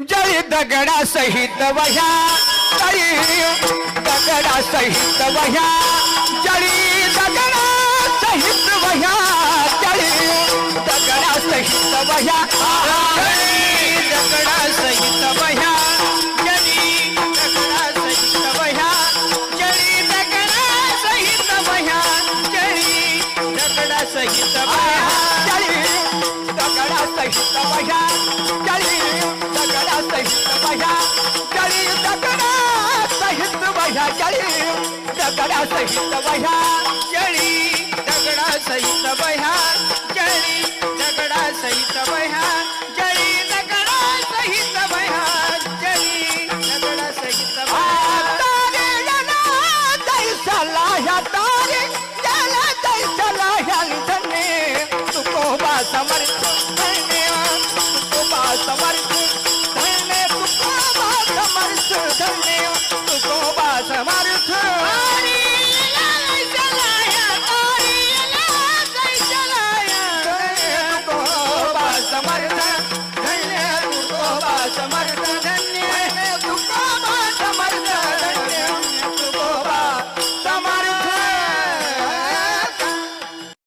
जळी दगडा सहित वह्या जळी दगडा सहित वह्या जळी दगडा सहित वह्या जळी दगडा सहित वह्या दगडा सहित वह्या जळी दगडा सहित वह्या वह्या जळी दगडा सहित वह्या चळी दगडा सहित वह्या चळी दगडा सहित वह्या चळी दगडा सहित वह्या चळी दगडा सहित तारे जला दैसला ह्या तारे जला दैसला ह्या धने तुकोबा समर्थ धने समर्थ धन्य तुकोबा समर्थ